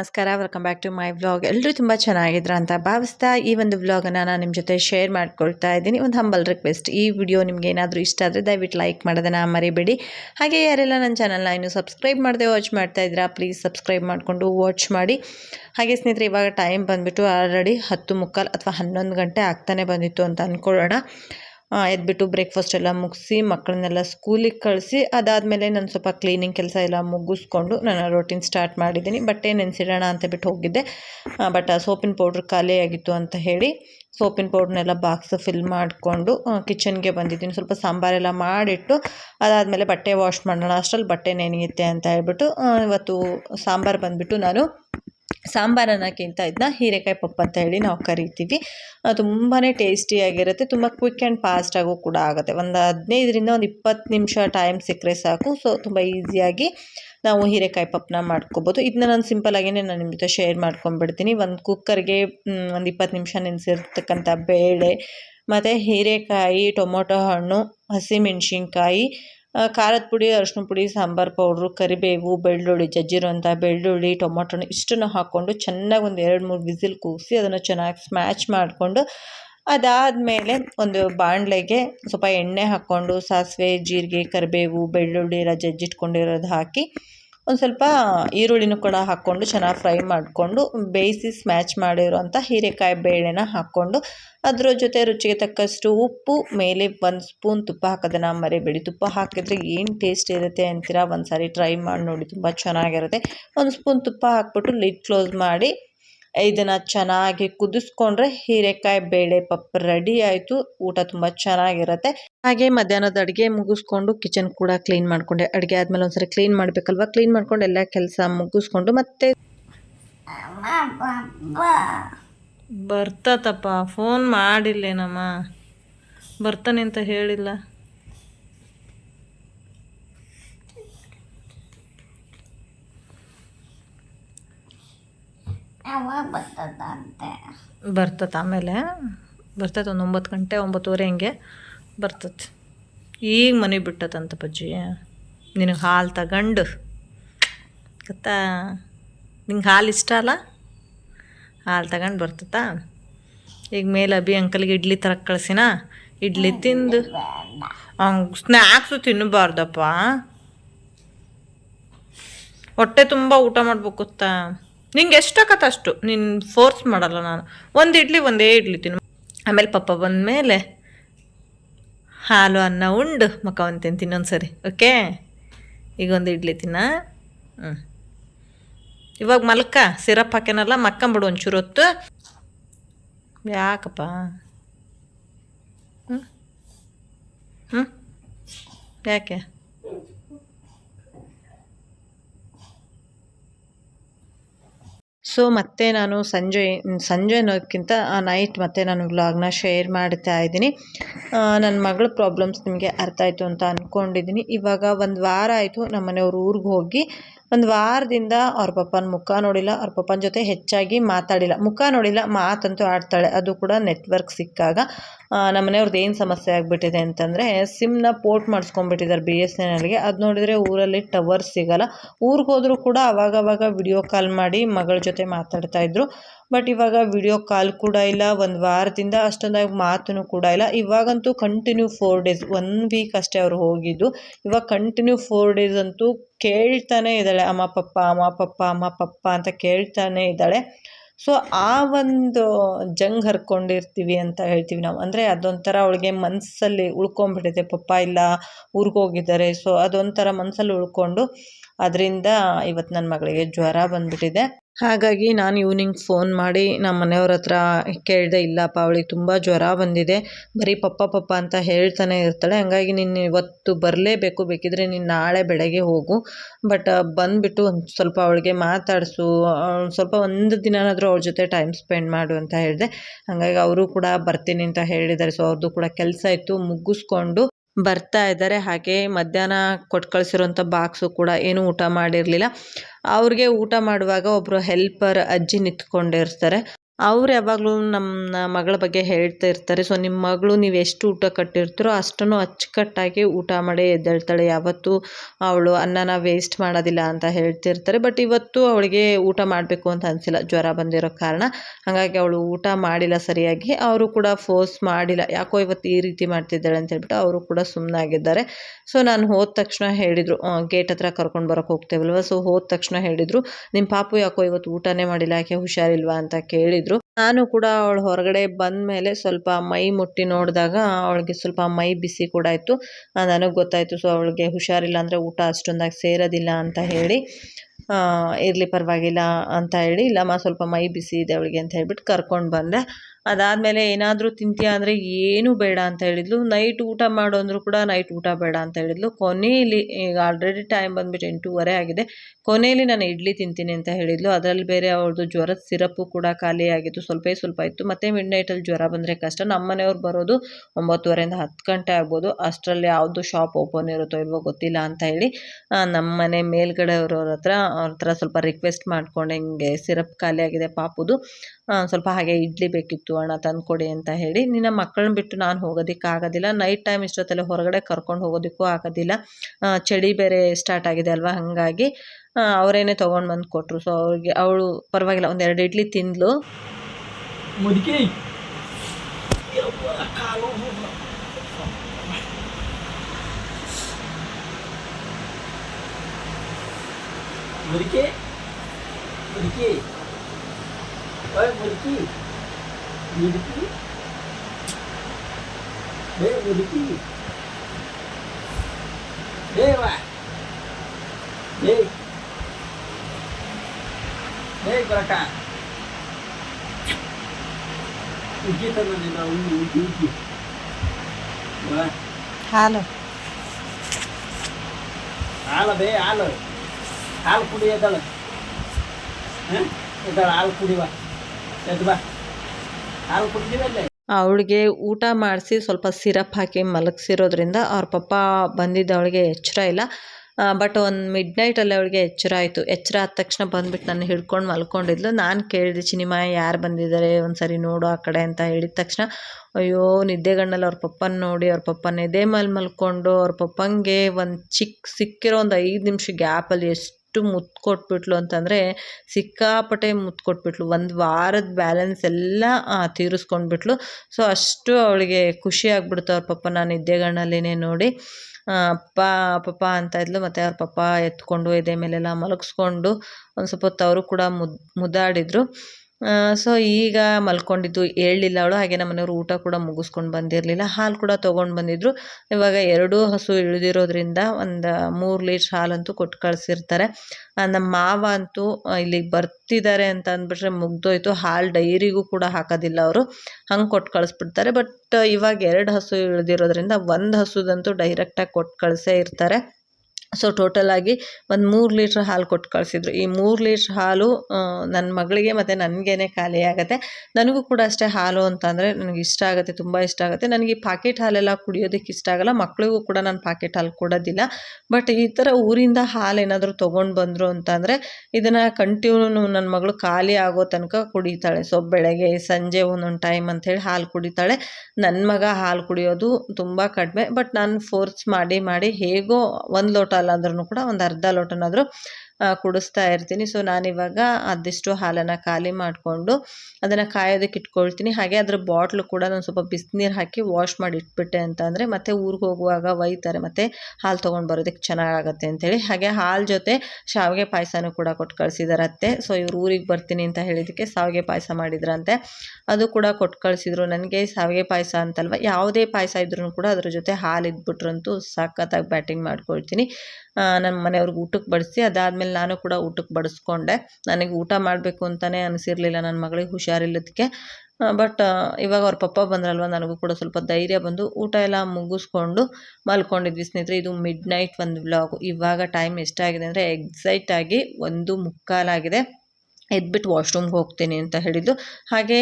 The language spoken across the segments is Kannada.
ನಮಸ್ಕಾರ welcome back to my vlog ಎಲ್ಲರೂ ತುಂಬ ಚೆನ್ನಾಗಿದ್ರ ಅಂತ ಭಾವಿಸ್ತಾ ಈ ಒಂದು ವ್ಲಾಗನ್ನು ನಾನು ನಿಮ್ಮ ಜೊತೆ ಶೇರ್ ಮಾಡ್ಕೊಳ್ತಾ ಇದ್ದೀನಿ. ಒಂದು ಹಂಬಲ್ ರಿಕ್ವೆಸ್ಟ್ ಈ ವಿಡಿಯೋ ನಿಮ್ಗೆ ಏನಾದರೂ ಇಷ್ಟ ಆದರೆ ದಯವಿಟ್ಟು ಲೈಕ್ ಮಾಡೋದನ್ನು ಮರಿಬೇಡಿ. ಹಾಗೆ ಯಾರೆಲ್ಲ ನನ್ನ ಚಾನಲ್ನ ಇನ್ನು ಸಬ್ಸ್ಕ್ರೈಬ್ ಮಾಡದೆ ವಾಚ್ ಮಾಡ್ತಾ ಇದ್ದೀರಾ ಪ್ಲೀಸ್ ಸಬ್ಸ್ಕ್ರೈಬ್ ಮಾಡಿಕೊಂಡು ವಾಚ್ ಮಾಡಿ. ಹಾಗೆ ಸ್ನೇಹಿತರೆ, ಇವಾಗ ಟೈಮ್ ಬಂದುಬಿಟ್ಟು ಆಲ್ರೆಡಿ ಹತ್ತು ಮುಕ್ಕಾಲು ಅಥವಾ ಹನ್ನೊಂದು ಗಂಟೆ ಆಗ್ತಾನೆ ಬಂದಿತ್ತು ಅಂತ ಅಂದ್ಕೊಳ್ಳೋಣ ಎದ್ಬಿಟ್ಟು ಬ್ರೇಕ್ಫಾಸ್ಟ್ ಎಲ್ಲ ಮುಗಿಸಿ ಮಕ್ಕಳನ್ನೆಲ್ಲ ಸ್ಕೂಲಿಗೆ ಕಳಿಸಿ, ಅದಾದಮೇಲೆ ನಾನು ಸ್ವಲ್ಪ ಕ್ಲೀನಿಂಗ್ ಕೆಲಸ ಎಲ್ಲ ಮುಗಿಸ್ಕೊಂಡು ನಾನು ರೊಟೀನ್ ಸ್ಟಾರ್ಟ್ ಮಾಡಿದ್ದೀನಿ. ಬಟ್ಟೆ ನೆನೆಸಿಡೋಣ ಅಂತ ಬಿಟ್ಟು ಹೋಗಿದ್ದೆ. ಬಟ್ ಆ ಸೋಪಿನ ಪೌಡ್ರ್ ಖಾಲಿ ಆಗಿತ್ತು ಅಂತ ಹೇಳಿ ಸೋಪಿನ ಪೌಡ್ರನ್ನೆಲ್ಲ ಬಾಕ್ಸ್ ಫಿಲ್ ಮಾಡಿಕೊಂಡು ಕಿಚನ್ಗೆ ಬಂದಿದ್ದೀನಿ. ಸ್ವಲ್ಪ ಸಾಂಬಾರೆಲ್ಲ ಮಾಡಿಟ್ಟು, ಅದಾದಮೇಲೆ ಬಟ್ಟೆ ವಾಶ್ ಮಾಡೋಣ, ಅಷ್ಟರಲ್ಲಿ ಬಟ್ಟೆ ನೆನೆಯುತ್ತೆ ಅಂತ ಹೇಳ್ಬಿಟ್ಟು ಇವತ್ತು ಸಾಂಬಾರು ಬಂದುಬಿಟ್ಟು ನಾನು ಸಾಂಬಾರು ಅನ್ನೋಕ್ಕಿಂತ ಇದನ್ನ ಹೀರೆಕಾಯಿ ಪಪ್ಪು ಅಂತ ಹೇಳಿ ನಾವು ಕರಿತೀವಿ. ತುಂಬಾ ಟೇಸ್ಟಿಯಾಗಿರುತ್ತೆ ತುಂಬ ಕ್ವಿಕ್ ಆ್ಯಂಡ್ ಫಾಸ್ಟಾಗೂ ಕೂಡ ಆಗುತ್ತೆ. ಒಂದು ಹದಿನೈದರಿಂದ ಒಂದು ಇಪ್ಪತ್ತು ನಿಮಿಷ ಟೈಮ್ ಸಿಕ್ಕರೆ ಸಾಕು. ಸೊ ತುಂಬ ಈಸಿಯಾಗಿ ನಾವು ಹೀರೆಕಾಯಿ ಪಪ್ಪನ್ನ ಮಾಡ್ಕೋಬೋದು. ಇದನ್ನ ನಾನು ಸಿಂಪಲ್ಲಾಗಿಯೇ ನಾನು ನಿಮ್ಮ ಜೊತೆ ಶೇರ್ ಮಾಡ್ಕೊಂಡ್ಬಿಡ್ತೀನಿ. ಒಂದು ಕುಕ್ಕರ್ಗೆ ಒಂದು ಇಪ್ಪತ್ತು ನಿಮಿಷ ನೆನೆಸಿರ್ತಕ್ಕಂಥ ಬೇಳೆ, ಮತ್ತು ಹೀರೆಕಾಯಿ, ಟೊಮೊಟೊ ಹಣ್ಣು, ಹಸಿಮೆಣ್ಸಿನ್ಕಾಯಿ ಖಾರದ ಪುಡಿ, ಅರಿಶಿನ ಪುಡಿ, ಸಾಂಬಾರು ಪೌಡ್ರು, ಕರಿಬೇವು, ಬೆಳ್ಳುಳ್ಳಿ, ಜಜ್ಜಿರುವಂಥ ಬೆಳ್ಳುಳ್ಳಿ ಟೊಮೊಟೊ ಹಣ್ಣು ಇಷ್ಟನ್ನು ಹಾಕ್ಕೊಂಡು ಚೆನ್ನಾಗಿ ಒಂದು ಎರಡು ಮೂರು ವಿಸಿಲ್ ಕೂಗಿಸಿ ಅದನ್ನು ಚೆನ್ನಾಗಿ ಸ್ಮ್ಯಾಚ್ ಮಾಡಿಕೊಂಡು ಅದಾದಮೇಲೆ ಒಂದು ಬಾಣಲೆಗೆ ಸ್ವಲ್ಪ ಎಣ್ಣೆ ಹಾಕ್ಕೊಂಡು ಸಾಸಿವೆ, ಜೀರಿಗೆ, ಕರಿಬೇವು, ಬೆಳ್ಳುಳ್ಳಿ ಎಲ್ಲ ಜಜ್ಜಿಟ್ಕೊಂಡಿರೋದು ಹಾಕಿ ಒಂದು ಸ್ವಲ್ಪ ಈರುಳ್ಳಿನೂ ಕೂಡ ಹಾಕ್ಕೊಂಡು ಚೆನ್ನಾಗಿ ಫ್ರೈ ಮಾಡಿಕೊಂಡು ಬೇಯಿಸಿ ಸ್ಮ್ಯಾಚ್ ಮಾಡಿರೋಂಥ ಹೀರೆಕಾಯಿ ಬೇಳೆನ ಹಾಕ್ಕೊಂಡು ಅದರ ಜೊತೆ ರುಚಿಗೆ ತಕ್ಕಷ್ಟು ಉಪ್ಪು, ಮೇಲೆ ಒಂದು ಸ್ಪೂನ್ ತುಪ್ಪ ಹಾಕೋದನ್ನು ಮರಿಬೇಡಿ. ತುಪ್ಪ ಹಾಕಿದರೆ ಏನು ಟೇಸ್ಟ್ ಇರುತ್ತೆ ಅಂತೀರಾ? ಒಂದು ಸಾರಿ ಟ್ರೈ ಮಾಡಿ ನೋಡಿ, ತುಂಬ ಚೆನ್ನಾಗಿರುತ್ತೆ. ಒಂದು ಸ್ಪೂನ್ ತುಪ್ಪ ಹಾಕ್ಬಿಟ್ಟು ಲಿಡ್ ಕ್ಲೋಸ್ ಮಾಡಿ ಇದನ್ನು ಚೆನ್ನಾಗಿ ಕುದಿಸ್ಕೊಂಡ್ರೆ ಹೀರೆಕಾಯಿ ಬೇಳೆ ಪಪ್ಪು ರೆಡಿ ಆಯಿತು. ಊಟ ತುಂಬ ಚೆನ್ನಾಗಿರುತ್ತೆ. ಹಾಗೆ ಮಧ್ಯಾಹ್ನದ ಅಡುಗೆ ಮುಗಿಸ್ಕೊಂಡು ಕಿಚನ್ ಕೂಡ ಕ್ಲೀನ್ ಮಾಡಿಕೊಂಡೆ. ಅಡುಗೆ ಆದಮೇಲೆ ಒಂದ್ಸರಿ ಕ್ಲೀನ್ ಮಾಡಬೇಕಲ್ವ? ಕ್ಲೀನ್ ಮಾಡ್ಕೊಂಡು ಎಲ್ಲ ಕೆಲಸ ಮುಗಿಸ್ಕೊಂಡು ಮತ್ತೆ ಬರ್ತತಪ್ಪ. ಫೋನ್ ಮಾಡಿಲ್ಲೇನಮ್ಮ? ಬರ್ತಾನೆ ಅಂತ ಹೇಳಿಲ್ಲ. ಯಾವಾಗ ಬರ್ತದಂತೆ. ಬರ್ತತೆ ಆಮೇಲೆ ಬರ್ತೈತೆ ಒಂದು ಒಂಬತ್ತು ಗಂಟೆ ಒಂಬತ್ತುವರೆ ಹಿಂಗೆ ಬರ್ತೈತೆ. ಈಗ ಮನೆ ಬಿಟ್ಟತಂತ ಪಜ್ಜಿ ನಿನಗೆ ಹಾಲು ತಗೊಂಡು. ಗೊತ್ತಾ? ನಿಂಗೆ ಹಾಲು ಇಷ್ಟ ಅಲ್ಲ? ಹಾಲು ತಗೊಂಡು ಬರ್ತತಾ ಈಗ ಮೇಲೆ ಅಭಿ ಅಂಕಲ್ಗೆ ಇಡ್ಲಿ ತರಕ್ಕೆ ಕಳಿಸಿನ? ಇಡ್ಲಿ ತಿಂದು. ಹಂಗೆ ಸ್ನ್ಯಾಕ್ಸು ತಿನ್ನಬಾರ್ದಪ್ಪ ಹೊಟ್ಟೆ ತುಂಬ ಊಟ ಮಾಡ್ಬೇಕು ಗೊತ್ತಾ? ನಿಂಗೆ ಎಷ್ಟಾಕತ್ತೆ ಅಷ್ಟು? ನೀನು ಫೋರ್ಸ್ ಮಾಡಲ್ಲ ನಾನು. ಒಂದು ಇಡ್ಲಿ, ಒಂದೇ ಇಡ್ಲಿ ತಿನ್ನು. ಆಮೇಲೆ ಪಪ್ಪ ಬಂದಮೇಲೆ, ಹಾಲು, ಅನ್ನ, ಉಂಡು ಮಕ್ಕ ಒಂದು ತಿಂತೀನಿ ಇನ್ನೊಂದು ಸರಿ ಓಕೆ ಈಗ ಒಂದು ಇಡ್ಲಿ ತಿನ್ನ. ಹ್ಞೂ ಇವಾಗ ಮಲ್ಕ. ಸಿರಪ್ ಹಾಕೇನಲ್ಲ ಮಕ್ಕಂಬಿಡು ಒಂಚೂರು ಹೊತ್ತು. ಯಾಕಪ್ಪ? ಹ್ಞೂ ಹ್ಞೂ ಯಾಕೆ? ಸೊ ಮತ್ತೆ ನಾನು ಸಂಜೆ ಸಂಜೆ ಅನ್ನೋದಕ್ಕಿಂತ ನೈಟ್ ಮತ್ತೆ ನಾನು ವ್ಲಾಗ್ನ ಶೇರ್ ಮಾಡ್ತಾ ಇದ್ದೀನಿ. ನನ್ನ ಮಗಳ ಪ್ರಾಬ್ಲಮ್ಸ್ ನಿಮಗೆ ಅರ್ಥ ಆಯಿತು ಅಂತ ಅಂದ್ಕೊಂಡಿದ್ದೀನಿ ಇವಾಗ ಒಂದು ವಾರ ಆಯಿತು ನಮ್ಮ ಮನೆಯವ್ರು ಊರಿಗೆ ಹೋಗಿ ಒಂದು ವಾರದಿಂದ ಅವ್ರ ಪಪ್ಪನ ಮುಖ ನೋಡಿಲ್ಲ, ಅವ್ರ ಪಪ್ಪನ ಜೊತೆ ಹೆಚ್ಚಾಗಿ ಮಾತಾಡಿಲ್ಲ. ಮುಖ ನೋಡಿಲ್ಲ, ಮಾತಂತೂ ಆಡ್ತಾಳೆ. ಅದು ಕೂಡ ನೆಟ್ವರ್ಕ್ ಸಿಕ್ಕಾಗ ನಮ್ಮ ಮನೆಯವ್ರದ್ದು ಏನು ಸಮಸ್ಯೆ ಆಗಿಬಿಟ್ಟಿದೆ ಅಂತಂದರೆ, ಸಿಮ್ನ ಪೋರ್ಟ್ ಮಾಡಿಸ್ಕೊಂಡ್ಬಿಟ್ಟಿದ್ದಾರೆ ಬಿ ಎಸ್ ಎನ್ ಎಲ್ಗೆ. ಅದು ನೋಡಿದರೆ ಊರಲ್ಲಿ ಟವರ್ ಸಿಗಲ್ಲ. ಊರಿಗೆ ಹೋದರೂ ಕೂಡ ಅವಾಗವಾಗ ವಿಡಿಯೋ ಕಾಲ್ ಮಾಡಿ ಮಗಳ ಜೊತೆ ಮಾತಾಡ್ತಾ ಇದ್ರು. ಬಟ್ ಇವಾಗ ವಿಡಿಯೋ ಕಾಲ್ ಕೂಡ ಇಲ್ಲ, ಒಂದು ವಾರದಿಂದ ಅಷ್ಟೊಂದಾಗಿ ಮಾತೂ ಕೂಡ ಇಲ್ಲ. ಇವಾಗಂತೂ continue four days one week ಅಷ್ಟೇ ಅವರು ಹೋಗಿದ್ದು. ಇವಾಗ ಕಂಟಿನ್ಯೂ ಫೋರ್ ಡೇಸ್ ಅಂತೂ ಕೇಳ್ತಾನೆ ಇದ್ದಾಳೆ. ಅಮ್ಮ, ಪಪ್ಪ ಅಮ್ಮ ಪಪ್ಪ ಅಮ್ಮ, ಪಪ್ಪ ಅಂತ ಕೇಳ್ತಾನೆ ಇದ್ದಾಳೆ. ಸೊ ಆ ಒಂದು ಜಂಗ್ ಹರ್ಕೊಂಡಿರ್ತೀವಿ ಅಂತ ಹೇಳ್ತೀವಿ ನಾವು. ಅಂದರೆ ಅದೊಂಥರ ಅವಳಿಗೆ ಮನಸ್ಸಲ್ಲಿ ಉಳ್ಕೊಂಡ್ಬಿಟ್ಟಿದೆ. ಪಪ್ಪ ಇಲ್ಲ, ಊರಿಗೆ ಹೋಗಿದ್ದಾರೆ. ಸೊ ಅದೊಂಥರ ಮನಸ್ಸಲ್ಲಿ ಉಳ್ಕೊಂಡು, ಅದರಿಂದ ಇವತ್ತು ನನ್ನ ಮಗಳಿಗೆ ಜ್ವರ ಬಂದ್ಬಿಟ್ಟಿದೆ. ಹಾಗಾಗಿ ನಾನು ಈವ್ನಿಂಗ್ ಫೋನ್ ಮಾಡಿ ನಮ್ಮ ಮನೆಯವ್ರ ಹತ್ರ ಕೇಳಿದೆ, ಇಲ್ಲಪ್ಪ ಅವಳಿಗೆ ತುಂಬ ಜ್ವರ ಬಂದಿದೆ, ಬರೀ ಪಪ್ಪ ಪಪ್ಪ ಅಂತ ಹೇಳ್ತಾನೆ ಇರ್ತಾಳೆ, ಹಂಗಾಗಿ ನೀನು ಇವತ್ತು ಬರಲೇಬೇಕು, ಬೇಕಿದ್ರೆ ನೀನು ನಾಳೆ ಬೆಳಗ್ಗೆ ಹೋಗು, ಬಟ್ ಬಂದುಬಿಟ್ಟು ಒಂದು ಸ್ವಲ್ಪ ಅವಳಿಗೆ ಮಾತಾಡಿಸು ಸ್ವಲ್ಪ ಒಂದು ದಿನನಾದರೂ ಅವಳ ಜೊತೆ ಟೈಮ್ ಸ್ಪೆಂಡ್ ಮಾಡು ಅಂತ ಹೇಳಿದೆ, ಹಾಗಾಗಿ ಅವರು ಕೂಡ ಬರ್ತೀನಿ ಅಂತ ಹೇಳಿದ್ದಾರೆ ಸೊ ಅವ್ರದ್ದು ಕೂಡ ಕೆಲಸ ಇತ್ತು, ಮುಗಿಸ್ಕೊಂಡು ಬರ್ತಾ ಇದ್ದಾರೆ. ಹಾಗೆ ಮಧ್ಯಾಹ್ನ ಕೊಟ್ಟು ಕಳಿಸಿರೋಂಥ ಬಾಕ್ಸು ಕೂಡ ಏನೂ ಊಟ ಮಾಡಿರಲಿಲ್ಲ. ಅವ್ರಿಗೆ ಊಟ ಮಾಡುವಾಗ ಒಬ್ಬರು ಹೆಲ್ಪರ್ ಅಜ್ಜಿ ನಿಂತ್ಕೊಂಡಿರ್ತಾರೆ. ಅವ್ರು ಯಾವಾಗಲೂ ನಮ್ಮ ಮಗಳ ಬಗ್ಗೆ ಹೇಳ್ತಾ ಇರ್ತಾರೆ. ಸೊ ನಿಮ್ಮ ಮಗಳು ನೀವು ಎಷ್ಟು ಊಟ ಕಟ್ಟಿರ್ತೀರೋ ಅಷ್ಟನ್ನು ಅಚ್ಚುಕಟ್ಟಾಗಿ ಊಟ ಮಾಡಿ ಎದ್ದೇಳ್ತಾಳೆ. ಯಾವತ್ತೂ ಅವಳು ಅನ್ನನ ವೇಸ್ಟ್ ಮಾಡೋದಿಲ್ಲ ಅಂತ ಹೇಳ್ತಿರ್ತಾರೆ. ಬಟ್ ಇವತ್ತು ಅವಳಿಗೆ ಊಟ ಮಾಡಬೇಕು ಅಂತ ಅನಿಸಿಲ್ಲ. ಜ್ವರ ಬಂದಿರೋ ಕಾರಣ. ಹಾಗಾಗಿ ಅವಳು ಊಟ ಮಾಡಿಲ್ಲ ಸರಿಯಾಗಿ. ಅವರು ಕೂಡ ಫೋರ್ಸ್ ಮಾಡಿಲ್ಲ. ಯಾಕೋ ಇವತ್ತು ಈ ರೀತಿ ಮಾಡ್ತಿದ್ದಾಳೆ ಅಂತ ಹೇಳ್ಬಿಟ್ಟು ಅವರು ಕೂಡ ಸುಮ್ಮನಾಗಿದ್ದಾರೆ ಸೊ ನಾನು ಹೋದ ತಕ್ಷಣ ಹೇಳಿದರು ಗೇಟ್ ಹತ್ರ ಕರ್ಕೊಂಡು ಬರೋಕ್ಕೆ ಹೋಗ್ತೇವಲ್ವ? ಸೊ ಹೋದ ತಕ್ಷಣ ಹೇಳಿದರು ನಿಮ್ಮ ಪಾಪು ಯಾಕೋ ಇವತ್ತು ಊಟನೇ ಮಾಡಿಲ್ಲ? ಯಾಕೆ ಹುಷಾರಿಲ್ವಾ? ಅಂತ ಕೇಳಿದರು. ನಾನು ಕೂಡ ಅವಳು ಹೊರಗಡೆ ಬಂದ ಮೇಲೆ ಸ್ವಲ್ಪ ಮೈ ಮುಟ್ಟಿ ನೋಡಿದಾಗ ಅವಳಿಗೆ ಸ್ವಲ್ಪ ಮೈ ಬಿಸಿ ಕೂಡ ಇತ್ತು ನನಗೆ ಗೊತ್ತಾಯಿತು, ಸೊ, ಅವಳಿಗೆ ಹುಷಾರಿಲ್ಲ ಅಂದರೆ ಊಟ ಅಷ್ಟೊಂದಾಗಿ ಸೇರೋದಿಲ್ಲ ಅಂತ ಹೇಳಿ ಇರಲಿ ಪರವಾಗಿಲ್ಲ ಅಂತ ಹೇಳಿ, ಇಲ್ಲಮ್ಮ, ಸ್ವಲ್ಪ ಮೈ ಬಿಸಿ ಇದೆ ಅವಳಿಗೆ ಅಂತ ಹೇಳ್ಬಿಟ್ಟು ಕರ್ಕೊಂಡು ಬಂದೆ. ಅದಾದಮೇಲೆ ಏನಾದರೂ ತಿಂತೀಯಾ ಅಂದರೆ ಏನೂ ಬೇಡ ಅಂತ ಹೇಳಿದ್ಲು. ನೈಟ್ ಊಟ ಮಾಡು ಅಂದರೂ ಕೂಡ ನೈಟ್ ಊಟ ಬೇಡ ಅಂತ ಹೇಳಿದ್ಲು. ಕೊನೆಯಲ್ಲಿ ಈಗ ಆಲ್ರೆಡಿ ಟೈಮ್ ಬಂದ್ಬಿಟ್ಟು ಎಂಟೂವರೆ ಆಗಿದೆ. ಕೊನೆಯಲ್ಲಿ ನಾನು ಇಡ್ಲಿ ತಿಂತೀನಿ ಅಂತ ಹೇಳಿದ್ಲು. ಅದರಲ್ಲಿ ಬೇರೆ ಅವ್ರದ್ದು ಜ್ವರದ ಸಿರಪ್ಪು ಕೂಡ ಖಾಲಿ ಆಗಿತ್ತು. ಸ್ವಲ್ಪ ಸ್ವಲ್ಪ ಇತ್ತು. ಮತ್ತು ಮಿಡ್ ನೈಟಲ್ಲಿ ಜ್ವರ ಬಂದರೆ ಕಷ್ಟ. ನಮ್ಮ ಮನೆಯವ್ರು ಬರೋದು ಒಂಬತ್ತುವರೆಯಿಂದ ಹತ್ತು ಗಂಟೆ ಆಗ್ಬೋದು. ಅಷ್ಟರಲ್ಲಿ ಯಾವುದು ಶಾಪ್ ಓಪನ್ ಇರುತ್ತೋ ಇಲ್ವೋ ಗೊತ್ತಿಲ್ಲ ಅಂತ ಹೇಳಿ ನಮ್ಮ ಮನೆ ಮೇಲ್ಗಡೆ ಅವ್ರವ್ರ ಹತ್ರ, ಅವ್ರ ಹತ್ರ ಸ್ವಲ್ಪ ರಿಕ್ವೆಸ್ಟ್ ಮಾಡ್ಕೊಂಡು. ಹಿಂಗೆ ಸಿರಪ್ ಖಾಲಿ ಆಗಿದೆ ಪಾಪುದು. ಸ್ವಲ್ಪ ಹಾಗೆ ಇಡ್ಲಿ ಬೇಕಿತ್ತು, ಅಣ್ಣ ತಂದ್ಕೊಡಿ ಅಂತ ಹೇಳಿ. ನಿನ್ನ ಮಕ್ಕಳನ್ನ ಬಿಟ್ಟು ನಾನು ಹೋಗೋದಕ್ಕೆ ಆಗೋದಿಲ್ಲ ನೈಟ್ ಟೈಮ್ ಇಷ್ಟೊತ್ತಲ್ಲಿ ಹೊರಗಡೆ ಕರ್ಕೊಂಡು ಹೋಗೋದಕ್ಕೂ ಆಗೋದಿಲ್ಲ. ಚಳಿ ಬೇರೆ ಸ್ಟಾರ್ಟ್ ಆಗಿದೆ ಅಲ್ವಾ? ಹಾಗಾಗಿ ಅವರೇನೆ ತೊಗೊಂಡು ಬಂದು ಕೊಟ್ಟರು ಸೊ ಅವ್ರಿಗೆ, ಅವಳು ಪರವಾಗಿಲ್ಲ ಒಂದೆರಡು ಇಡ್ಲಿ ತಿಂದ್ಲು. ಮುದುಕಿ! ಮುದುಕಿ! ಮುದುಕಿ ಓಯ್ ಮುದುಕಿ ಮುದುಕಿ ಏ ಮುದುಕಿ ದೇವ ಏ ಏ ಕೊರಕ ಉಜ್ಜಿ ತಂದ ನಾವು ಉಜ್ಜಿ ಉಜ್ಜಿ ಬಾ ಹಾಲು ಹಾಲು ಬೇ ಹಾಲು ಹಾಲು ಕುಡಿ ಎದ್ದಾಳ ಹಾಂ ಎದ್ದಾಳ ಹಾಲು ಕುಡಿವ ಅವಳಿಗೆ ಊಟ ಮಾಡಿಸಿ ಸ್ವಲ್ಪ ಸಿರಪ್ ಹಾಕಿ ಮಲಗಿಸಿರೋದ್ರಿಂದ ಅವ್ರ ಪಪ್ಪ ಬಂದಿದ್ದ ಅವಳಿಗೆ ಎಚ್ಚರ ಇಲ್ಲ. ಬಟ್ ಒಂದು ಮಿಡ್ ನೈಟಲ್ಲಿ ಅವಳಿಗೆ ಎಚ್ಚರ ಆಯಿತು. ಎಚ್ಚರ ಆದ ತಕ್ಷಣ ಬಂದುಬಿಟ್ಟು ನನ್ನ ಹಿಡ್ಕೊಂಡು ಮಲ್ಕೊಂಡಿದ್ಲು. ನಾನು ಕೇಳಿದೆ ಸಿನಿಮಾ ಯಾರು ಬಂದಿದ್ದಾರೆ ಒಂದು ಸರಿ ನೋಡು ಆ ಕಡೆ ಅಂತ ಹೇಳಿದ ತಕ್ಷಣ, ಅಯ್ಯೋ, ನಿದ್ದೆಗಣ್ಣಲ್ಲಿ ಅವ್ರ ಪಪ್ಪನ ನೋಡಿ, ಅವ್ರ ಪಪ್ಪನ ಎದೆ ಮೇಲೆ ಮಲ್ಕೊಂಡು, ಅವ್ರ ಪಪ್ಪಂಗೆ ಒಂದು ಚಿಕ್ಕ ಸಿಕ್ಕಿರೋ ಒಂದು ಐದು ನಿಮಿಷ ಗ್ಯಾಪಲ್ಲಿ ಎಷ್ಟು ಮುತ್ತು ಕೊಟ್ಬಿಟ್ಲು ಅಂತಂದರೆ ಸಿಕ್ಕಾಪಟ್ಟೆ ಮುತ್ತು ಕೊಟ್ಬಿಟ್ಲು. ಒಂದು ವಾರದ ಬ್ಯಾಲೆನ್ಸ್ ಎಲ್ಲ ತೀರಿಸ್ಕೊಂಡ್ಬಿಟ್ಲು. ಸೊ ಅಷ್ಟು ಅವಳಿಗೆ ಖುಷಿ ಆಗ್ಬಿಡ್ತು ಅವ್ರ ಪಪ್ಪ. ನಾನು ನಿದ್ದೆಗಣ್ಣಲ್ಲಿನೇ ನೋಡಿ ಅಪ್ಪ, ಪಪ್ಪ ಅಂತ ಇದ್ಲು. ಮತ್ತು ಅವ್ರ ಪಪ್ಪ ಎತ್ಕೊಂಡು ಎದೆ ಮೇಲೆಲ್ಲ ಮಲಗಿಸ್ಕೊಂಡು ಒಂದು ಸ್ವಲ್ಪ ಹೊತ್ತು ಅವರು ಕೂಡ ಮುದ್, ಮುದ್ದಾಡಿದ್ರು. ಸೊ ಈಗ ಮಲ್ಕೊಂಡಿದ್ದು ಹೇಳಲಿಲ್ಲ ಅವಳು. ಹಾಗೆ ನಮ್ಮ ಮನೆಯವರು ಊಟ ಕೂಡ ಮುಗಿಸ್ಕೊಂಡು ಬಂದಿರಲಿಲ್ಲ. ಹಾಲು ಕೂಡ ತೊಗೊಂಡು ಬಂದಿದ್ರು. ಇವಾಗ ಎರಡೂ ಹಸು ಇಳಿದಿರೋದ್ರಿಂದ ಒಂದು ಮೂರು ಲೀಟ್ರ್ ಹಾಲಂತೂ ಕೊಟ್ಟು ಕಳಿಸಿರ್ತಾರೆ. ನಮ್ಮ ಮಾವ ಅಂತೂ ಇಲ್ಲಿಗೆ ಬರ್ತಿದ್ದಾರೆ ಅಂತ ಅಂದ್ಬಿಟ್ರೆ ಮುಗ್ದೋಯ್ತು. ಹಾಲು ಡೈರಿಗೂ ಕೂಡ ಹಾಕೋದಿಲ್ಲ ಅವರು. ಹಂಗೆ ಕೊಟ್ಟು ಕಳಿಸ್ಬಿಡ್ತಾರೆ. ಬಟ್ ಇವಾಗ ಎರಡು ಹಸು ಇಳಿದಿರೋದ್ರಿಂದ ಒಂದು ಹಸುದಂತೂ ಡೈರೆಕ್ಟಾಗಿ ಕೊಟ್ಟು ಕಳಿಸೇ ಇರ್ತಾರೆ. ಸೊ ಟೋಟಲಾಗಿ ಒಂದು ಮೂರು ಲೀಟ್ರ್ ಹಾಲು ಕೊಟ್ಟು ಕಳಿಸಿದ್ರು. ಈ ಮೂರು ಲೀಟ್ರ್ ಹಾಲು ನನ್ನ ಮಗಳಿಗೆ ಮತ್ತು ನನಗೇನೆ ಖಾಲಿ ಆಗುತ್ತೆ. ನನಗೂ ಕೂಡ ಅಷ್ಟೇ ಹಾಲು ಅಂತಂದರೆ ನನಗೆ ಇಷ್ಟ ಆಗುತ್ತೆ, ತುಂಬ ಇಷ್ಟ ಆಗುತ್ತೆ. ನನಗೆ ಈ ಪಾಕೆಟ್ ಹಾಲೆಲ್ಲ ಕುಡಿಯೋದಕ್ಕೆ ಇಷ್ಟ ಆಗಲ್ಲ. ಮಕ್ಕಳಿಗೂ ಕೂಡ ನಾನು ಪಾಕೆಟ್ ಹಾಲು ಕೊಡೋದಿಲ್ಲ. ಬಟ್ ಈ ಥರ ಊರಿಂದ ಹಾಲು ಏನಾದರೂ ತೊಗೊಂಡು ಬಂದರು ಅಂತಂದರೆ ಇದನ್ನು ಕಂಟಿನ್ಯೂ ನನ್ನ ಮಗಳು ಖಾಲಿ ಆಗೋ ತನಕ ಕುಡಿತಾಳೆ. ಸೊ ಬೆಳಗ್ಗೆ, ಸಂಜೆ ಒಂದೊಂದು ಟೈಮ್ ಅಂಥೇಳಿ ಹಾಲು ಕುಡಿತಾಳೆ. ನನ್ನ ಮಗ ಹಾಲು ಕುಡಿಯೋದು ತುಂಬ ಕಡಿಮೆ. ಬಟ್ ನಾನು ಫೋರ್ಸ್ ಮಾಡಿ ಮಾಡಿ ಹೇಗೋ ಒಂದು ಲೋಟ ಅಲ್ಲ ಅಂದ್ರೂ ಕೂಡ ಒಂದು ಅರ್ಧ ಲೋಟನಾದರೂ ಕುಡಿಸ್ತಾ ಇರ್ತೀನಿ. ಸೊ ನಾನಿವಾಗ ಅದೆಷ್ಟು ಹಾಲನ್ನು ಖಾಲಿ ಮಾಡಿಕೊಂಡು ಅದನ್ನು ಕಾಯೋದಕ್ಕೆ ಇಟ್ಕೊಳ್ತೀನಿ. ಹಾಗೆ ಅದರ ಬಾಟ್ಲು ಕೂಡ ನಾನು ಸ್ವಲ್ಪ ಬಿಸಿನೀರು ಹಾಕಿ ವಾಶ್ ಮಾಡಿ ಇಟ್ಬಿಟ್ಟೆ ಅಂತ ಅಂದರೆ ಮತ್ತೆ ಊರಿಗೆ ಹೋಗುವಾಗ ಒಯ್ತಾರೆ, ಮತ್ತು ಹಾಲು ತೊಗೊಂಡು ಬರೋದಕ್ಕೆ ಚೆನ್ನಾಗಾಗತ್ತೆ ಅಂತೇಳಿ. ಹಾಗೆ ಹಾಲು ಜೊತೆ ಶಾವಿಗೆ ಪಾಯಸನೂ ಕೂಡ ಕೊಟ್ಟು ಕಳಿಸಿದಾರತ್ತೆ. ಸೊ ಇವ್ರು ಊರಿಗೆ ಬರ್ತೀನಿ ಅಂತ ಹೇಳಿದ್ದಕ್ಕೆ ಶಾವಿಗೆ ಪಾಯಸ ಮಾಡಿದ್ರಂತೆ. ಅದು ಕೂಡ ಕೊಟ್ಟು ಕಳಿಸಿದ್ರು. ನನಗೆ ಶಾವಿಗೆ ಪಾಯಸ ಅಂತಲ್ವ, ಯಾವುದೇ ಪಾಯಸ ಇದ್ರೂ ಕೂಡ ಅದ್ರ ಜೊತೆ ಹಾಲು ಇದ್ಬಿಟ್ರಂತೂ ಸಖತ್ತಾಗಿ ಬ್ಯಾಟಿಂಗ್ ಮಾಡ್ಕೊಳ್ತೀನಿ. ನಮ್ಮ ಮನೆಯವ್ರಿಗೆ ಊಟಕ್ಕೆ ಬಡಿಸಿ ಅದಾದಮೇಲೆ ನಾನು ಕೂಡ ಊಟಕ್ಕೆ ಬಡಿಸ್ಕೊಂಡೆ. ನನಗೆ ಊಟ ಮಾಡಬೇಕು ಅಂತಲೇ ಅನಿಸಿರಲಿಲ್ಲ. ನನ್ನ ಮಗಳಿಗೆ ಹುಷಾರಿಲ್ಲದಕ್ಕೆ. ಬಟ್ ಇವಾಗ ಅವ್ರ ಪಪ್ಪ ಬಂದ್ರಲ್ವ? ನನಗೂ ಕೂಡ ಸ್ವಲ್ಪ ಧೈರ್ಯ ಬಂದು ಊಟ ಎಲ್ಲ ಮುಗಿಸ್ಕೊಂಡು ಮಲ್ಕೊಂಡಿದ್ವಿ. ಸ್ನೇಹಿತರೆ, ಇದು ಮಿಡ್ ನೈಟ್ ಒಂದು ವ್ಲಾಗು ಇವಾಗ ಟೈಮ್ ಎಷ್ಟಾಗಿದೆ ಅಂದರೆ ಎಕ್ಸೈಟ್ ಆಗಿ ಒಂದು ಮುಕ್ಕಾಲಾಗಿದೆ. ಎದ್ಬಿಟ್ಟು ವಾಶ್ರೂಮ್ಗೆ ಹೋಗ್ತೀನಿ ಅಂತ ಹೇಳಿದ್ದು. ಹಾಗೆ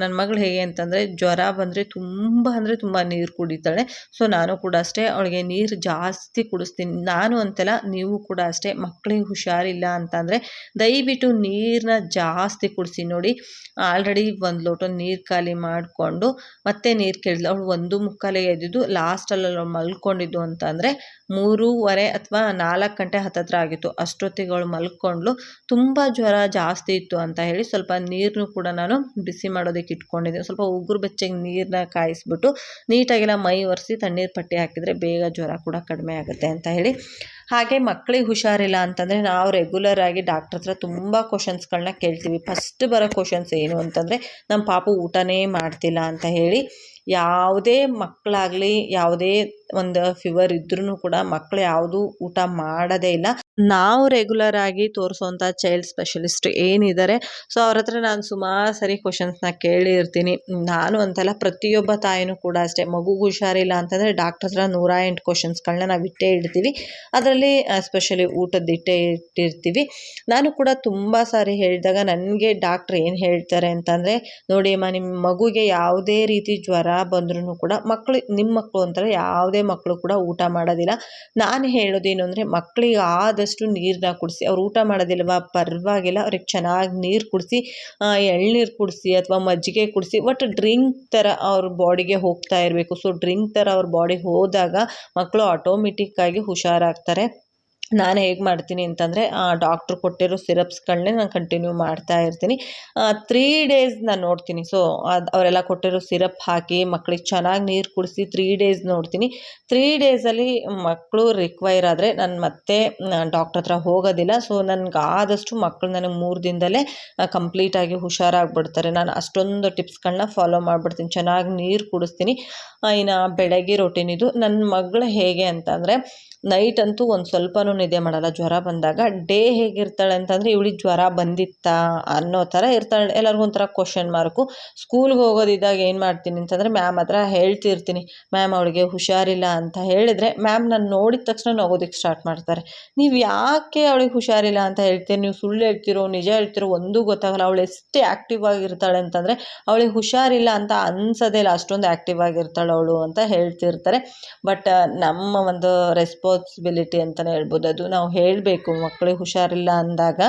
ನನ್ನ ಮಗಳು ಹೇಗೆ ಅಂತಂದರೆ ಜ್ವರ ಬಂದರೆ ತುಂಬ ಅಂದರೆ ತುಂಬ ನೀರು ಕುಡಿತಾಳೆ. ಸೊ ನಾನು ಕೂಡ ಅಷ್ಟೇ ಅವಳಿಗೆ ನೀರು ಜಾಸ್ತಿ ಕುಡಿಸ್ತೀನಿ. ನಾನು ಅಂತೆಲ್ಲ ನೀವು ಕೂಡ ಅಷ್ಟೇ ಮಕ್ಕಳಿಗೆ ಹುಷಾರಿಲ್ಲ ಅಂತಂದರೆ ದಯವಿಟ್ಟು ನೀರನ್ನ ಜಾಸ್ತಿ ಕುಡಿಸಿ ನೋಡಿ. ಆಲ್ರೆಡಿ ಒಂದು ಲೋಟ ನೀರು ಖಾಲಿ ಮಾಡಿಕೊಂಡು ಮತ್ತೆ ನೀರು ಕೇಳಿದ್ಲು. ಅವಳು ಒಂದು ಮುಕ್ಕಾಲೆ ಎದ್ದಿದ್ದು. ಲಾಸ್ಟಲ್ಲಿ ಅವಳು ಮಲ್ಕೊಂಡಿದ್ದು ಅಂತಂದರೆ ಮೂರೂವರೆ ಅಥವಾ ನಾಲ್ಕು ಗಂಟೆ ಹತ್ತತ್ರ ಆಗಿತ್ತು. ಅಷ್ಟೊತ್ತಿಗೆ ಅವಳು ಮಲ್ಕೊಂಡ್ಲು ತುಂಬ ಜ್ವರ ಜಾಸ್ತಿ ಇತ್ತು ಅಂತ ಹೇಳಿ ಸ್ವಲ್ಪ ನೀರನ್ನು ಕೂಡ ನಾನು ಬಿಸಿ ಮಾಡೋದಕ್ಕೆ ಇಟ್ಕೊಂಡಿದ್ದೆ. ಸ್ವಲ್ಪ ಉಗುರು ಬೆಚ್ಚಗೆ ನೀರನ್ನ ಕಾಯಿಸ್ಬಿಟ್ಟು ನೀಟಾಗೆಲ್ಲ ಮೈ ಒರೆಸಿ ತಣ್ಣೀರು ಪಟ್ಟಿ ಹಾಕಿದರೆ ಬೇಗ ಜ್ವರ ಕೂಡ ಕಡಿಮೆ ಆಗುತ್ತೆ ಅಂತ ಹೇಳಿ. ಹಾಗೆ ಮಕ್ಕಳಿಗೆ ಹುಷಾರಿಲ್ಲ ಅಂತಂದರೆ ನಾವು ರೆಗ್ಯುಲರ್ ಆಗಿ ಡಾಕ್ಟ್ರ್ ಹತ್ರ ತುಂಬ ಕ್ವಶನ್ಸ್ಗಳನ್ನ ಕೇಳ್ತೀವಿ. ಫಸ್ಟ್ ಬರೋ ಕ್ವಶನ್ಸ್ ಏನು ಅಂತಂದರೆ ನಮ್ಮ ಪಾಪು ಊಟನೇ ಮಾಡ್ತಿಲ್ಲ ಅಂತ ಹೇಳಿ. ಯಾವುದೇ ಮಕ್ಕಳಾಗಲಿ, ಯಾವುದೇ ಒಂದು ಫೀವರ್ ಇದ್ರೂ ಕೂಡ ಮಕ್ಕಳು ಯಾವುದೂ ಊಟ ಮಾಡೋದೇ ಇಲ್ಲ. ನಾವು ರೆಗ್ಯುಲರ್ ಆಗಿ ತೋರಿಸೋವಂಥ ಚೈಲ್ಡ್ ಸ್ಪೆಷಲಿಸ್ಟ್ ಏನಿದ್ದಾರೆ ಸೊ ಅವ್ರ ಹತ್ರ ನಾನು ಸುಮಾರು ಸರಿ ಕ್ವಶನ್ಸ್ನ ಕೇಳಿರ್ತೀನಿ. ನಾನು ಅಂತಲ್ಲ ಪ್ರತಿಯೊಬ್ಬ ತಾಯಿನೂ ಕೂಡ ಅಷ್ಟೇ, ಮಗುಗೆ ಹುಷಾರಿಲ್ಲ ಅಂತಂದರೆ ಡಾಕ್ಟರ್ ಹತ್ರ ನೂರ ಎಂಟು ಕ್ವಶನ್ಸ್ಗಳನ್ನ ನಾವು ಇಟ್ಟೇ ಇಡ್ತೀವಿ. ಅದರಲ್ಲಿ ಸ್ಪೆಷಲಿ ಊಟದ ಇಟ್ಟೇ ಇಟ್ಟಿರ್ತೀವಿ. ನಾನು ಕೂಡ ತುಂಬ ಸಾರಿ ಹೇಳಿದಾಗ ನನಗೆ ಡಾಕ್ಟ್ರ್ ಏನು ಹೇಳ್ತಾರೆ ಅಂತಂದರೆ, ನೋಡಿ ಅಮ್ಮ ನಿಮ್ಮ ಮಗುಗೆ ಯಾವುದೇ ರೀತಿ ಜ್ವರ ಬಂದ್ರೂ ಕೂಡ ಮಕ್ಕಳು ನಿಮ್ಮ ಮಕ್ಕಳು ಅಂತಾರೆ ಯಾವುದೇ ಮಕ್ಕಳು ಕೂಡ ಊಟ ಮಾಡೋದಿಲ್ಲ. ನಾನು ಹೇಳೋದೇನು ಅಂದರೆ ಮಕ್ಕಳಿಗೆ ಆದಷ್ಟು ನೀರನ್ನ ಕುಡಿಸಿ, ಅವ್ರು ಊಟ ಮಾಡೋದಿಲ್ವಾ? ಪರವಾಗಿಲ್ಲ, ಅವ್ರಿಗೆ ಚೆನ್ನಾಗಿ ನೀರು ಕುಡಿಸಿ ಎಳ್ನೀರು ಕುಡಿಸಿ ಅಥವಾ ಮಜ್ಜಿಗೆ ಕುಡಿಸಿ, ಒಟ್ಟು ಡ್ರಿಂಕ್ ಥರ ಅವ್ರ ಬಾಡಿಗೆ ಹೋಗ್ತಾ ಇರಬೇಕು. ಸೊ ಡ್ರಿಂಕ್ ಥರ ಅವ್ರ ಬಾಡಿಗೆ ಹೋದಾಗ ಮಕ್ಕಳು ಆಟೋಮೆಟಿಕ್ಕಾಗಿ ಹುಷಾರಾಗ್ತಾರೆ. ನಾನು ಹೇಗೆ ಮಾಡ್ತೀನಿ ಅಂತಂದರೆ ಡಾಕ್ಟ್ರು ಕೊಟ್ಟಿರೋ ಸಿರಪ್ಸ್ಗಳನ್ನೇ ನಾನು ಕಂಟಿನ್ಯೂ ಮಾಡ್ತಾ ಇರ್ತೀನಿ. ತ್ರೀ ಡೇಸ್ ನಾನು ನೋಡ್ತೀನಿ. ಸೊ ಅದು ಅವರೆಲ್ಲ ಕೊಟ್ಟಿರೋ ಸಿರಪ್ ಹಾಕಿ, ಮಕ್ಳಿಗೆ ಚೆನ್ನಾಗಿ ನೀರು ಕುಡಿಸಿ ತ್ರೀ ಡೇಸ್ ನೋಡ್ತೀನಿ. ತ್ರೀ ಡೇಸಲ್ಲಿ ಮಕ್ಕಳು ರಿಕ್ವೈರ್ ಆದರೆ ನಾನು ಮತ್ತೆ ಡಾಕ್ಟ್ರ್ ಹತ್ರ ಹೋಗೋದಿಲ್ಲ. ಸೊ ನನಗೆ ಆದಷ್ಟು ಮಕ್ಕಳು ನನಗೆ ಮೂರು ದಿನದಲ್ಲೇ ಕಂಪ್ಲೀಟಾಗಿ ಹುಷಾರಾಗ್ಬಿಡ್ತಾರೆ. ನಾನು ಅಷ್ಟೊಂದು ಟಿಪ್ಸ್ಗಳನ್ನ ಫಾಲೋ ಮಾಡಿಬಿಡ್ತೀನಿ. ಚೆನ್ನಾಗಿ ನೀರು ಕುಡಿಸ್ತೀನಿ. ಇನ್ನು ಬೆಳಗ್ಗೆ ರೊಟೀನ್ ಇದು. ನನ್ನ ಮಗಳು ಹೇಗೆ ಅಂತಂದರೆ ನೈಟ್ ಅಂತೂ ಒಂದು ಸ್ವಲ್ಪನೂ ನಿದ್ದೆ ಮಾಡಲ್ಲ. ಜ್ವರ ಬಂದಾಗ ಡೇ ಹೇಗಿರ್ತಾಳೆ ಅಂತಂದರೆ ಇವಳಿಗೆ ಜ್ವರ ಬಂದಿತ್ತಾ ಅನ್ನೋ ಥರ ಇರ್ತಾಳೆ. ಎಲ್ಲರಿಗೂ ಒಂಥರ ಕ್ವಶನ್ ಮಾರ್ಕು ಸ್ಕೂಲ್ಗೆ ಹೋಗೋದಿದ್ದಾಗ ಏನು ಮಾಡ್ತೀನಿ ಅಂತಂದರೆ ಮ್ಯಾಮ್ ಹತ್ರ ಹೇಳ್ತಿರ್ತೀನಿ. ಮ್ಯಾಮ್ ಅವಳಿಗೆ ಹುಷಾರಿಲ್ಲ ಅಂತ ಹೇಳಿದರೆ ಮ್ಯಾಮ್ ನಾನು ನೋಡಿದ ತಕ್ಷಣ ನಗೋದಕ್ಕೆ ಸ್ಟಾರ್ಟ್ ಮಾಡ್ತಾರೆ. ನೀವು ಯಾಕೆ ಅವಳಿಗೆ ಹುಷಾರಿಲ್ಲ ಅಂತ ಹೇಳ್ತೀರಿ? ನೀವು ಸುಳ್ಳು ಹೇಳ್ತಿರೋ, ನಿಜ ಹೇಳ್ತಿರೋ ಒಂದೂ ಗೊತ್ತಾಗಲ್ಲ. ಅವಳು ಎಷ್ಟು ಆ್ಯಕ್ಟಿವ್ ಆಗಿರ್ತಾಳೆ ಅಂತಂದರೆ ಅವಳಿಗೆ ಹುಷಾರಿಲ್ಲ ಅಂತ ಅನ್ಸೋದೇ ಇಲ್ಲ. ಅಷ್ಟೊಂದು ಆ್ಯಕ್ಟಿವ್ ಆಗಿರ್ತಾಳೆ ಅವಳು ಅಂತ ಹೇಳ್ತಿರ್ತಾರೆ. ಬಟ್ ನಮ್ಮ ಒಂದು ರೆಸ್ಪಾನ್ಸಿಬಿಲಿಟಿ ಅಂತಲೇ ಹೇಳ್ಬೋದು. ಅದು ನಾವು ಹೇಳಬೇಕು. ಮಕ್ಕಳಿಗೆ ಹುಷಾರಿಲ್ಲ ಅಂದಾಗ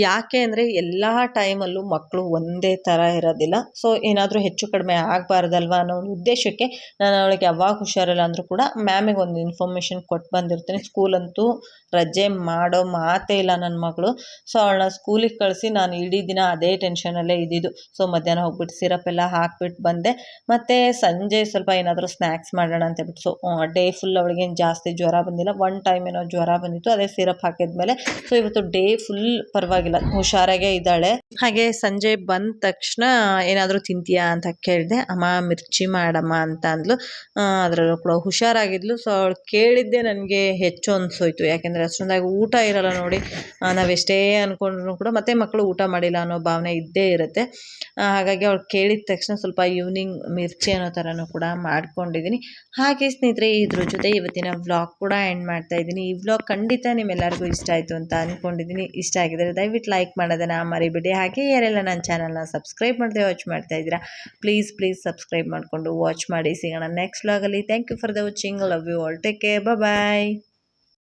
ಯಾಕೆ ಅಂದರೆ ಎಲ್ಲ ಟೈಮಲ್ಲೂ ಮಕ್ಕಳು ಒಂದೇ ಥರ ಇರೋದಿಲ್ಲ. ಸೊ ಏನಾದರೂ ಹೆಚ್ಚು ಕಡಿಮೆ ಆಗಬಾರ್ದಲ್ವ ಅನ್ನೋ ಒಂದು ಉದ್ದೇಶಕ್ಕೆ ನಾನು ಅವಳಿಗೆ ಯಾವಾಗ ಹುಷಾರಿಲ್ಲ ಅಂದರೂ ಕೂಡ ಮ್ಯಾಮಿಗೆ ಒಂದು ಇನ್ಫಾರ್ಮೇಷನ್ ಕೊಟ್ಟು ಬಂದಿರ್ತೀನಿ. ಸ್ಕೂಲಂತೂ ರಜೆ ಮಾಡೋ ಮಾತೇ ಇಲ್ಲ ನನ್ನ ಮಗಳು. ಸೊ ಅವಳನ್ನ ಸ್ಕೂಲಿಗೆ ಕಳಿಸಿ ನಾನು ಇಡೀ ದಿನ ಅದೇ ಟೆನ್ಷನಲ್ಲೇ ಇದ್ದಿದ್ದು. ಸೊ ಮಧ್ಯಾಹ್ನ ಹೋಗ್ಬಿಟ್ಟು ಸಿರಪ್ ಎಲ್ಲ ಹಾಕ್ಬಿಟ್ಟು ಬಂದೆ. ಮತ್ತು ಸಂಜೆ ಸ್ವಲ್ಪ ಏನಾದರೂ ಸ್ನ್ಯಾಕ್ಸ್ ಮಾಡೋಣ ಅಂತ ಹೇಳ್ಬಿಟ್ಟು. ಸೊ ಡೇ ಫುಲ್ ಅವಳಿಗೇನು ಜಾಸ್ತಿ ಜ್ವರ ಬಂದಿಲ್ಲ. ಒನ್ ಟೈಮ್ ಏನೋ ಜ್ವರ ಬಂದಿತ್ತು. ಅದೇ ಸಿರಪ್ ಹಾಕಿದ್ಮೇಲೆ. ಸೊ ಇವತ್ತು ಡೇ ಫುಲ್ ಪರವಾಗಿಲ್ಲ. ಹುಷಾರಾಗೇ ಇದ್ದಾಳೆ. ಹಾಗೆ ಸಂಜೆ ಬಂದ ತಕ್ಷಣ ಏನಾದರೂ ತಿಂತೀಯಾ ಅಂತ ಕೇಳಿದೆ. ಅಮ್ಮ, ಮಿರ್ಚಿ ಮಾಡಮ್ಮ ಅಂತ ಅಂದ್ಲು. ಅದರಲ್ಲೂ ಕೂಡ ಹುಷಾರಾಗಿದ್ಲು. ಸೊ ಅವಳು ಕೇಳಿದ್ದೆ ನನಗೆ ಹೆಚ್ಚು ಅನಿಸೋಯ್ತು. ಯಾಕೆಂದರೆ ಅಷ್ಟೊಂದಾಗಿ ಊಟ ಇರಲ್ಲ ನೋಡಿ. ನಾವೆಷ್ಟೇ ಅಂದ್ಕೊಂಡ್ರು ಕೂಡ ಮತ್ತೆ ಮಕ್ಕಳು ಊಟ ಮಾಡಿಲ್ಲ ಅನ್ನೋ ಭಾವನೆ ಇದ್ದೇ ಇರುತ್ತೆ. ಹಾಗಾಗಿ ಅವ್ರು ಕೇಳಿದ ತಕ್ಷಣ ಸ್ವಲ್ಪ ಈವ್ನಿಂಗ್ ಮಿರ್ಚಿ ಅನ್ನೋ ಥರನೂ ಕೂಡ ಮಾಡ್ಕೊಂಡಿದ್ದೀನಿ ಹಾಗೆ ಸ್ನೇಹಿತರೆ, ಇದ್ರ ಜೊತೆ ಇವತ್ತಿನ ವ್ಲಾಗ್ ಕೂಡ ಎಂಡ್ ಮಾಡ್ತಾ ಇದ್ದೀನಿ. ಈ ವ್ಲಾಗ್ ಖಂಡಿತ ನಿಮ್ಮೆಲ್ಲರಿಗೂ ಇಷ್ಟ ಆಯಿತು ಅಂತ ಅಂದ್ಕೊಂಡಿದ್ದೀನಿ ಇಷ್ಟ ಆಗಿದ್ರೆ ದಯವಿಟ್ಟು ಲೈಕ್ ಮಾಡೋದನ್ನು ಮರಿಬೇಡಿ. ಹಾಗೆ ಯಾರೆಲ್ಲ ನನ್ನ ಚಾನಲ್ನ ಸಬ್ಸ್ಕ್ರೈಬ್ ಮಾಡದೆ ವಾಚ್ ಮಾಡ್ತಾ ಇದ್ದೀರಾ ಪ್ಲೀಸ್ ಪ್ಲೀಸ್ ಸಬ್ಸ್ಕ್ರೈಬ್ ಮಾಡಿಕೊಂಡು ವಾಚ್ ಮಾಡಿ ಸಿಗೋಣ ನೆಕ್ಸ್ಟ್ ವ್ಲಾಗಲ್ಲಿ thank you for the watching love you all take care bye